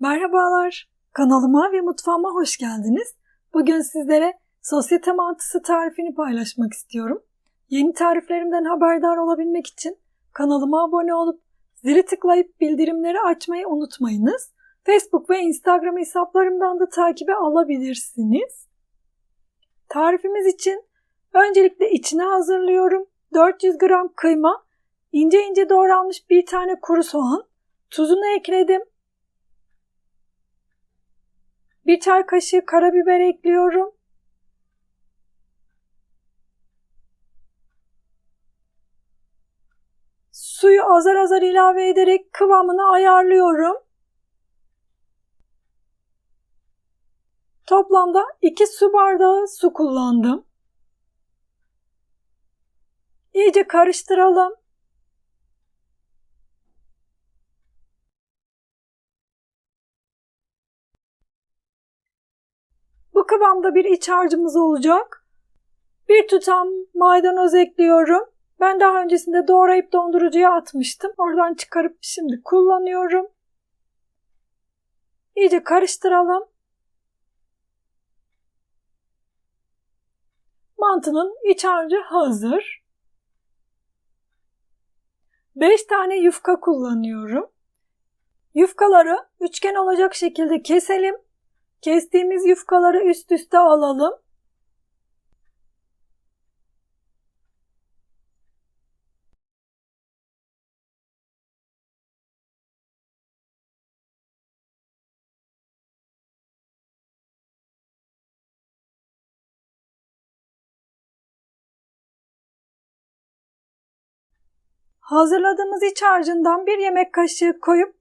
Merhabalar, kanalıma ve mutfağıma hoş geldiniz. Bugün sizlere sosyete mantısı tarifini paylaşmak istiyorum. Yeni tariflerimden haberdar olabilmek için kanalıma abone olup zili tıklayıp bildirimleri açmayı unutmayınız. Facebook ve Instagram hesaplarımdan da takibe alabilirsiniz. Tarifimiz için öncelikle içine hazırlıyorum. 400 gram kıyma, ince ince doğranmış bir tane kuru soğan, tuzunu ekledim. Bir çay kaşığı karabiber ekliyorum. Suyu azar azar ilave ederek kıvamını ayarlıyorum. Toplamda 2 su bardağı su kullandım. İyice karıştıralım. Kıvamda bir iç harcımız olacak. Bir tutam maydanoz ekliyorum. Ben daha öncesinde doğrayıp dondurucuya atmıştım. Oradan çıkarıp şimdi kullanıyorum. İyice karıştıralım. Mantının iç harcı hazır. 5 tane yufka kullanıyorum. Yufkaları üçgen olacak şekilde keselim. Kestiğimiz yufkaları üst üste alalım. Hazırladığımız iç harcından bir yemek kaşığı koyup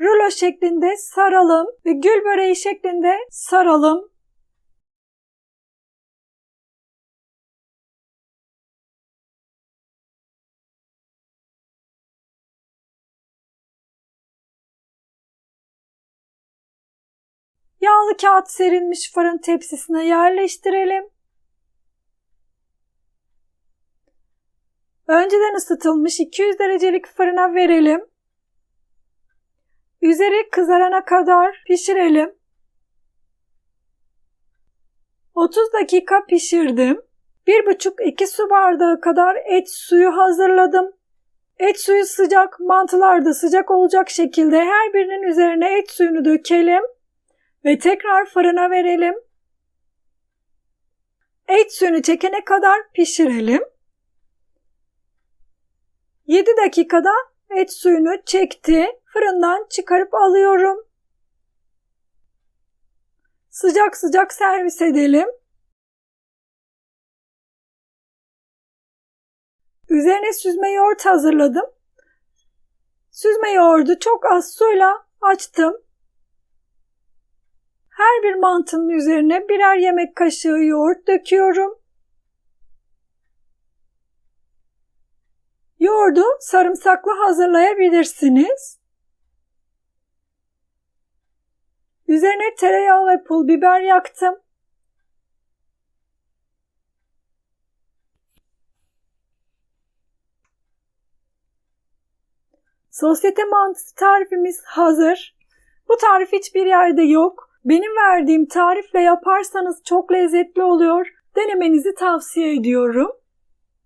rulo şeklinde saralım ve gül böreği şeklinde saralım. Yağlı kağıt serilmiş fırın tepsisine yerleştirelim. Önceden ısıtılmış 200 derecelik fırına verelim. Üzeri kızarana kadar pişirelim. 30 dakika pişirdim. 1,5-2 su bardağı kadar et suyu hazırladım. Et suyu sıcak, mantılar da sıcak olacak şekilde her birinin üzerine et suyunu dökelim ve tekrar fırına verelim. Et suyunu çekene kadar pişirelim. 7 dakikada et suyunu çekti. Fırından çıkarıp alıyorum. Sıcak sıcak servis edelim. Üzerine süzme yoğurt hazırladım. Süzme yoğurdu çok az suyla açtım. Her bir mantının üzerine birer yemek kaşığı yoğurt döküyorum. Yoğurdu sarımsaklı hazırlayabilirsiniz. Üzerine tereyağı ve pul biber yaktım. Sosyete mantısı tarifimiz hazır. Bu tarif hiçbir yerde yok. Benim verdiğim tarifle yaparsanız çok lezzetli oluyor. Denemenizi tavsiye ediyorum.